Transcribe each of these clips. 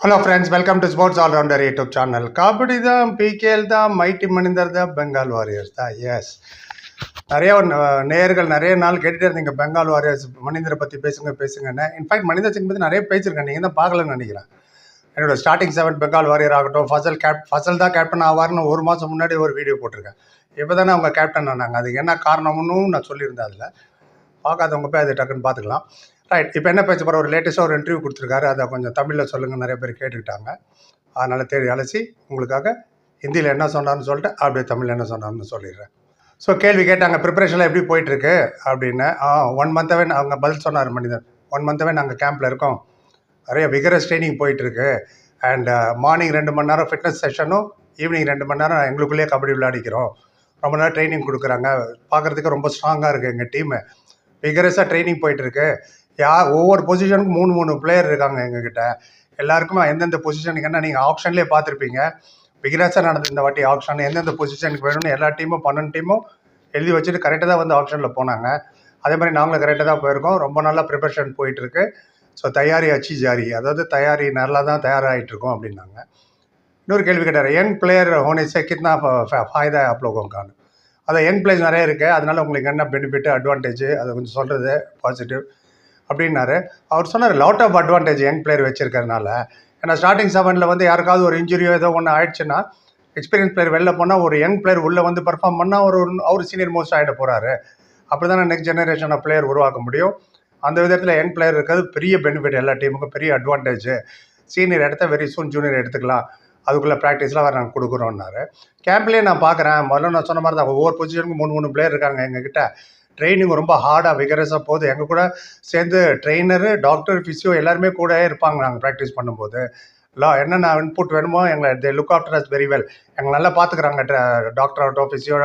Hello friends welcome to sports allrounder YouTube channel kabaddi தான் PKL தான் mighty மனிதர் தான் பெங்கால் வாரியர்ஸ் தான் எஸ் நிறைய ந- நேயர்கள் நிறைய நாள் கேட்டுட்டே இருந்தீங்க. பெங்கால் வாரியர்ஸ் மனிதரை பற்றி பேசுங்க பேசுங்கன்னு. இன்ஃபேக்ட் மனிதர் சிங் பற்றி நிறைய பேசியிருக்கேன். நீங்கள் தான் பார்க்கலன்னு நினைக்கிறேன். என்னோட ஸ்டார்டிங் செவன் பெங்கால் வாரியர் ஆகட்டும் ஃபசல் கேப் ஃபசல் தான் கேப்டன் ஆவார்னு ஒரு மாதம் முன்னாடி ஒரு வீடியோ போட்டிருக்கேன். இப்போ தானே அவங்க கேப்டன் ஆனாங்க. அதுக்கு என்ன காரணம்னு நான் சொல்லியிருந்தேன் அதில். பார்க்காதவங்க போய் அதை டக்குன்னு பார்த்துக்கலாம். ரைட் இப்போ என்ன பேச போகிற ஒரு லேட்டஸ்ட்டாக ஒரு இன்டர்வியூ கொடுத்துருக்காரு. அதை கொஞ்சம் தமிழில் சொல்லுங்கள் நிறைய பேர் கேட்டுக்கிட்டாங்க. அதனால் தேடி அலசி உங்களுக்காக ஹிந்தியில் என்ன சொன்னார்னு சொல்லிட்டு அப்படியே தமிழில் என்ன சொன்னார்னு சொல்லிடுறேன். ஸோ கேள்வி கேட்டாங்க ப்ரிப்பரேஷன்லாம் எப்படி போயிட்டுருக்கு அப்படின்னு. ஒன் மந்த்தாகவே அவங்க பதில் சொன்னார் மனிதன் ஒன் மந்த்தாகவே நாங்கள் கேம்பில் இருக்கோம். நிறைய விகரஸ் ட்ரைனிங் போயிட்டுருக்கு அண்ட் மார்னிங் ரெண்டு மணி நேரம் ஃபிட்னஸ் செஷனும் ஈவினிங் ரெண்டு மணி நேரம் எங்களுக்குள்ளேயே கபடி விளையாடிக்கிறோம். ரொம்ப நேரம் ட்ரைனிங் கொடுக்குறாங்க. பார்க்குறதுக்கு ரொம்ப ஸ்ட்ராங்காக இருக்குது எங்கள் டீமு விகரஸாக ட்ரைனிங் போயிட்டுருக்கு யார் ஒவ்வொரு பொசிஷனுக்கும் மூணு மூணு பிளேயர் இருக்காங்க எங்ககிட்ட. எல்லாருக்கும் எந்தெந்த பொசிஷனுக்கு என்ன நீங்கள் ஆப்ஷன்லேயே பார்த்துருப்பீங்க. பிகிராச்சாக நடந்த இந்த வாட்டி ஆப்ஷன் எந்தெந்த பொசிஷனுக்கு வேணும்னு எல்லா டீமும் பன்னெண்டு டீமும் எழுதி வச்சுட்டு கரெக்டாக தான் வந்து ஆப்ஷனில் போனாங்க. அதே மாதிரி நாங்களும் கரெக்டாக தான் போயிருக்கோம். ரொம்ப நல்லா ப்ரிப்பரேஷன் போயிட்டுருக்கு. ஸோ தயாரி அச்சு ஜாரி. அதாவது தயாரி நல்லா தான் தயாராகிட்டு இருக்கோம் அப்படின்னாங்க. இன்னொரு கேள்வி கேட்டார் என் பிளேயர் ஹோனிஸே கித்னா ஃபாய்தா அப்லோகோங்கான்னு அதை என் பிளேஸ் நிறைய இருக்குது அதனால் உங்களுக்கு என்ன பெனிஃபிட் அட்வான்டேஜ் அதை கொஞ்சம் சொல்கிறது பாசிட்டிவ் அப்படின்னாரு. அவர் சொன்னார் lot of advantage young player வச்சிருக்கறனால ஏன்னா ஸ்டார்டிங் செவனில் வந்து யாருக்காவது ஒரு இன்ஜுரியோ ஏதோ ஒன்று ஆயிடுச்சுன்னா எக்ஸ்பீரியன்ஸ் பிளேயர் வெளில போனால் ஒரு யங் பிளேயர் உள்ளே வந்து பர்ஃபார்ம் பண்ணால் ஒரு அவர் சீனியர் மோஸ்ட் ஆகிட போகிறாரு அப்படி தானே நெக்ஸ்ட் ஜெனரேஷன் ஆஃப் பிளேயர் உருவாக்க முடியும். அந்த விதத்தில் யங் பிளேயர் இருக்கிறது பெரிய பெனிஃபிட் எல்லா டீமுக்கும் பெரிய அட்வான்டேஜ் சீனியர் எடுத்த வெரி சூன் ஜூனியர் எடுத்துக்கலாம். அதுக்குள்ளே ப்ராக்டிஸ்லாம் வேறு நாங்கள் கொடுக்குறோன்னாரு கேம்ப்லேயே நான் பார்க்குறேன் முதல்ல நான் சொன்ன மாதிரி தான் ஒவ்வொரு பொசிஷனுக்கும் மூணு மூணு பிளேயர் இருக்காங்க எங்ககிட்ட. ட்ரைனிங் ரொம்ப ஹார்டாக விகரஸாக போகுது. எங்கள் கூட சேர்ந்து ட்ரெயினரு டாக்டர் ஃபிசியோ எல்லாருமே கூட இருப்பாங்க நாங்கள் ப்ராக்டிஸ் பண்ணும்போது. லா என்னென்ன இன்புட் வேணுமோ எங்களை they look after us very well எங்களை நல்லா பார்த்துக்குறாங்க டாக்டர் ஆகட்டும் physio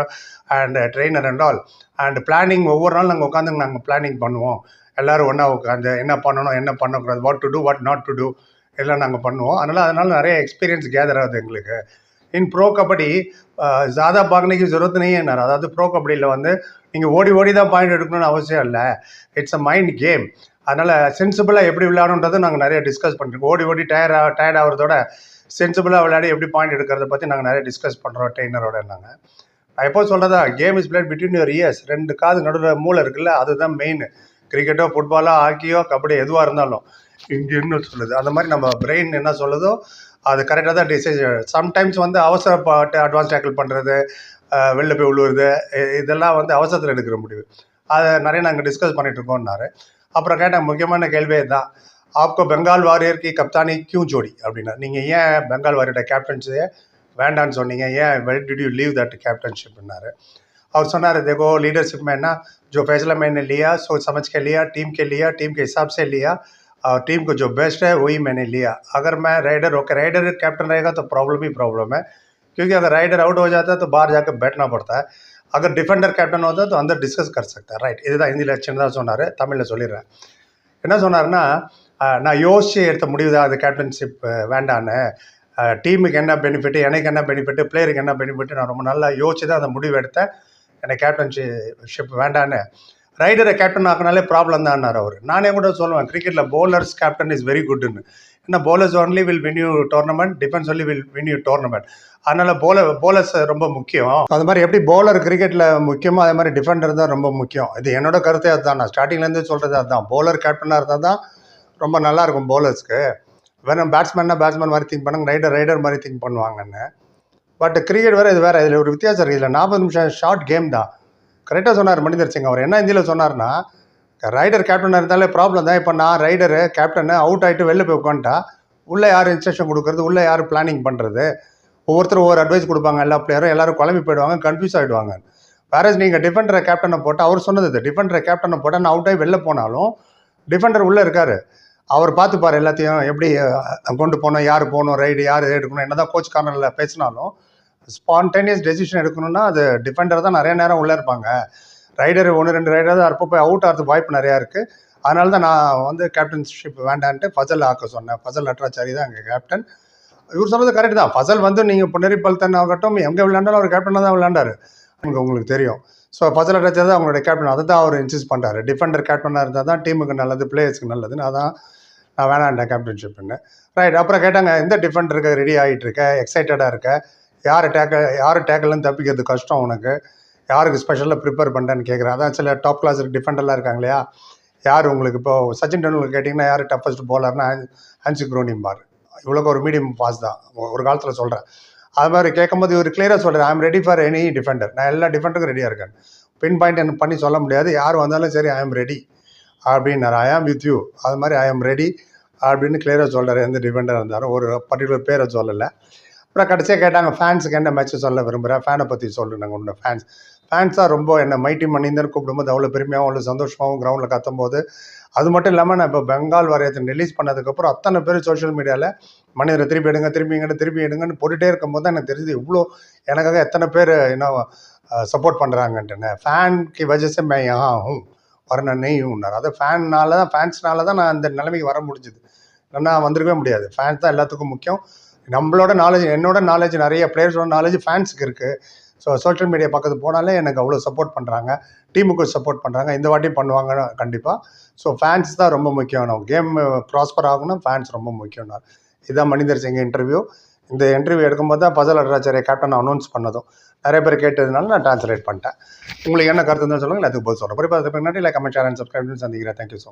and trainer and all and planning ஒவ்வொரு நாள் நாங்கள் உட்காந்து நாங்கள் பிளானிங் பண்ணுவோம். எல்லோரும் ஒன்றா உட்காந்து என்ன பண்ணணும் என்ன பண்ணக்கூடாது what to do what not to do எல்லாம் நாங்கள் பண்ணுவோம். அதனால் அதனால் நிறைய எக்ஸ்பீரியன்ஸ் கேதர் ஆகுது எங்களுக்கு. இன் ப்ரோ கபடி ஜாதா பாக்னிக்கு की ज़रूरत அதாவது ப்ரோ கபடியில் வந்து நீங்கள் ஓடி ஓடி தான் பாயிண்ட் எடுக்கணும்னு அவசியம் இல்லை. இட்ஸ் அ மைண்ட் கேம் அதனால் சென்சிபிளாக எப்படி விளையாடணுன்றதை நாங்கள் நிறைய டிஸ்கஸ் பண்ணுறோம் ஓடி ஓடி டயர் டயர்ட் ஆகிறதோட சென்சிபிளாக விளையாடி எப்படி பாயிண்ட் எடுக்கிறத பற்றி நாங்கள் நிறைய டிஸ்கஸ் பண்ணுறோம் ட்ரெயினரோட நாங்கள் நான் எப்போ சொல்கிறதா game is played between your ears ரெண்டு காது நடுவில் மூளை இருக்குல்ல அதுதான் மெயின் கிரிக்கெட்டோ ஃபுட்பாலோ ஹாக்கியோ கபடி எதுவாக இருந்தாலும் இங்கே இன்னும் சொல்லுது? அந்த மாதிரி நம்ம பிரெயின் என்ன சொல்லுதோ அது கரெக்டாக தான் டிசிஷன் சம்டைம்ஸ் வந்து அவசரப்பட்டு அட்வான்ஸ் டேக்கிள் பண்ணுறது வெளில போய் உழுவுறது இதெல்லாம் வந்து அவசரத்தில் எடுக்கிற முடிவு. அதை நிறைய நாங்கள் டிஸ்கஸ் பண்ணிட்டு இருக்கோம்னாரு. அப்புறம் கேட்டால் முக்கியமான கேள்வியே தான் ஆப்கோ பெங்கால் வாரியர் கி கப்தானி கியூ ஜோடி அப்படின்னா நீங்கள் ஏன் பெங்கால் வாரியரோட கேப்டன்ஸியை வேண்டான்னு சொன்னீங்க? ஏன் well did you leave that கேப்டன்ஷிப்னாரு அவர் சொன்னார் देखो லீடர்ஷிப் में ना जो फैसला मैंने लिया सोच समझ இல்லையா लिया टीम के लिया टीम और टीम को जो बेस्ट है वही मैंने लिया अगर मैं राइडर ओके राइडर कैप्टन रहेगा तो प्रॉब्लम ही प्रॉब्लम है क्योंकि अगर राइडर आउट हो जाता है तो बाहर जाकर बैठना पड़ता है अगर डिफेंडर कैप्टन होता है तो अंदर डिस्कस कर सकता है ரைட் இதுதான் ஹிந்தியில் சின்னதாக சொன்னார் தமிழில் சொல்லிடுறேன் என்ன சொன்னார்னா அஹ், நான் யோசிச்சு எடுத்த முடிவு தான் அது கேப்டன்ஷிப் வேண்டான்னு டீமுக்கு என்ன பெனிஃபிட் எனக்கு என்ன பெனிஃபிட் பிளேயருக்கு என்ன பெனிஃபிட் நான் ரொம்ப நல்லா யோசிச்சு தான் அந்த முடிவு எடுத்தேன் எனக்கு கேப்டன்ஷிப் வேண்டான்னு ரைடரை கேப்டன் ஆக்கினாலே ப்ராப்ளம் தான்னார் அவர். நானே கூட சொல்லுவேன் கிரிக்கெட்டில் bowlers கேப்டன் இஸ் வெரி குட்னு ஏன்னா bowlers only will win you tournament defence only will win you tournament அதனால் bowler bowlers ரொம்ப முக்கியம். அது மாதிரி எப்படி பவுலர் கிரிக்கெட்டில் முக்கியமோ அதே மாதிரி டிஃபெண்டர் தான் ரொம்ப முக்கியம். இது என்னோட கருத்தே அதுதான். நான் ஸ்டார்டிங்லேருந்து சொல்கிறது அதுதான். Bowler கேப்டனாக இருந்தால் தான் ரொம்ப நல்லா இருக்கும் வேணும் பேட்ஸ்மேன்னா பேட்ஸ்மேன் மாதிரி திங்க் பண்ணுங்க ரைடர் ரைடர் மாதிரி திங்க் பண்ணுவாங்கன்னு. பட் கிரிக்கெட் வேறு இது வேறு இதில் ஒரு வித்தியாசம் இருக்குது. இதில் நாற்பது நிமிஷம் ஷார்ட் கேம் தான். கரெக்டாக சொன்னார் மனிதர் சிங் அவர். என்ன இந்தியில் சொன்னார்னா ரைடர் கேப்டனாக இருந்தாலே ப்ராப்ளம் தான். இப்போ நான் ரைடரு கேப்டனு அவுட் ஆகிட்டு வெளில போய் உட்காந்துட்டா உள்ளே யார் இன்ஸ்ட்ரக்ஷன் கொடுக்குறது உள்ளே யார் பிளானிங் பண்ணுறது ஒவ்வொருத்தரும் ஒவ்வொரு அட்வைஸ் கொடுப்பாங்க. எல்லா பிளேயரும் எல்லாரும் குழம்பி போயிடுவாங்க கன்ஃபியூஸ் ஆகிடுவாங்க வேறஸ் நீங்கள் டிஃபெண்டரை கேப்டனை போட்டால் அவர் சொன்னது இது. டிஃபெண்டரை கேப்டனை போட்டால் நான் அவுட் ஆகி வெளில போனாலும் டிஃபெண்டர் உள்ளே இருக்கார். அவர் பார்த்துப்பார் எல்லாத்தையும் எப்படி கொண்டு போனோம் யார் போகணும் ரைடு யார் எடுக்கணும் என்ன தான் கோச் கார்னரில் பேசினாலும் ஸ்பான்டேனியஸ் டெசிஷன் எடுக்கணும்னா அது டிஃபெண்டர் தான் நிறைய நேரம் உள்ளே இருப்பாங்க. ரைடர் ஒன்று ரெண்டு ரைடர் தான் அப்போ போய் அவுட் ஆகிறது வாய்ப்பு நிறையா இருக்குது அதனால தான் நான் வந்து கேப்டன்ஷிப் வேண்டான்ட்டு ஃபசல் ஆக்க சொன்னேன். ஃபசல் நட்ராச்சாரி தான் எங்கள் கேப்டன் இவர் சொன்னது கரெக்ட் தான். ஃபசல் வந்து நீங்கள் புனரி பல்தன் ஆகட்டும் எங்கே விளையாண்டாலும் அவர் கேப்டனாக தான் விளையாண்டாரு. உங்களுக்கு உங்களுக்கு தெரியும். ஸோ ஃபசல் நட்ராச்சாரி தான் அவங்களுடைய கேப்டன் அதை தான் அவர் இன்சிஸ்ட் பண்ணுறாரு டிஃபெண்டர் கேப்டனாக இருந்தால் தான் டீமுக்கு நல்லது பிளேயர்ஸ்க்கு நல்லதுன்னு. அதான் நான் வேணாண்டேன் கேப்டன்ஷிப்னு ரைட் அப்புறம் கேட்டாங்க எந்த டிஃபெண்டருக்கு ரெடி ஆகிட்டு இருக்க? எக்ஸைட்டடாக இருக்க? யார் டேக்கிள் யார் டேக்கிள்னு தப்பிக்கிறது கஷ்டம் உனக்கு. யாருக்கு ஸ்பெஷலாக ப்ரிப்பேர் பண்ணுறேன்னு கேட்குறேன் அதான் சில டாப் கிளாஸ் டிஃபெண்டர்லாம் இருக்காங்க இல்லையா? யார் உங்களுக்கு இப்போ சச்சின் டெண்டுல்கர் கேட்டிங்கன்னா யார் டஃபஸ்ட் போலர்னா ஹான்சி குரோனிம்பார் இவ்வளோக்கு ஒரு மீடியம் பாஸ் தான். ஒரு காலத்தில் சொல்கிறேன் அது மாதிரி கேட்கும்போது இவர் கிளியராக சொல்கிறார் I'm ready for any defender நான் எல்லா டிஃபெண்டருக்கும் ரெடியாக இருக்கேன். பின் பாயிண்ட் எனக்கு பண்ணி சொல்ல முடியாது. யார் வந்தாலும் சரி ஐ ஆம் ரெடி அப்படின்னாரு. ஐ ஆம் வித் யூ அது மாதிரி ஐ ஆம் ரெடி அப்படின்னு கிளியராக சொல்கிறார் எந்த டிஃபெண்டர் இருந்தாலும். ஒரு பர்டிகுலர் பேரை சொல்லலை. அப்புறம் கடைசியாக கேட்டாங்க ஃபேன்ஸுக்கு என்ன மேட்ச் சொல்ல விரும்புகிறேன் ஃபேனை பற்றி சொல்லுங்க உன்னோட ஃபேன்ஸ் ஃபேன்ஸ் தான் ரொம்ப என்ன மைட்டி மணிந்தர் கூப்பிடும்போது அவ்வளோ பெருமையாகவும் அவ்வளோ சந்தோஷமாகவும் கிரவுண்டில் கத்தும்போது அது மட்டும் இல்லாமல் நான் இப்போ பெங்கால் வாரியத்தை ரிலீஸ் பண்ணதுக்கப்புறம் அத்தனை பேர் சோஷியல் மீடியாவில் மனிதரை திருப்பி எடுங்க திருப்பி எடுங்க திருப்பி எடுங்கன்னு போட்டுகிட்டே இருக்கும்போது தான் எனக்கு தெரிஞ்சது இவ்வளோ எனக்காக எத்தனை பேர் இன்னும் சப்போர்ட் பண்ணுறாங்கன்ட்டுன்னு ஃபேன்க்கு வஜசே மே யஹா ஹூம் வரணும் நெய்யும்னார் அது ஃபேன்னால தான் ஃபேன்ஸ்னால தான் நான் அந்த நிலைமைக்கு வர முடிஞ்சுது. இல்லைன்னா வந்திருக்கவே முடியாது. ஃபேன்ஸ் தான் எல்லாத்துக்கும் முக்கியம். நம்மளோட நாலேஜ் என்னோட நாலேஜ் நிறைய பிளேயர்ஸோட நாலேஜ் ஃபேன்ஸுக்கு இருக்குது ஸோ சோஷியல் மீடியா பக்கத்து போனாலே எனக்கு அவ்வளோ சப்போர்ட் பண்ணுறாங்க டீமுக்கு சப்போர்ட் பண்ணுறாங்க இந்த வாட்டியும் பண்ணுவாங்க கண்டிப்பாக ஸோ ஃபேன்ஸ் தான் ரொம்ப முக்கியம். நம்ம கேம் ப்ராஸ்பர் ஆகணும். ஃபேன்ஸ் ரொம்ப முக்கியம். இதுதான் மனிதர் சிங் இன்டர்வியூ இந்த இன்டர்வியூ எடுக்கும்போது தான் பசல் அட்ராச்சாரிய கேப்டன் அனௌன்ஸ் பண்ணதும். நிறைய பேர் கேட்டதுனால நான் ட்ரான்ஸ்லேட் பண்ணிட்டேன். உங்களுக்கு என்ன கருத்து இருந்தாலும் சொல்லுங்கள் எல்லாத்துக்கும் போது சொல்கிறேன் பார்த்து பின்னாடி லைக் கமெண்ட் சேனல் சப்ஸ்கிரைப் சந்திக்கிறேன். Thank you so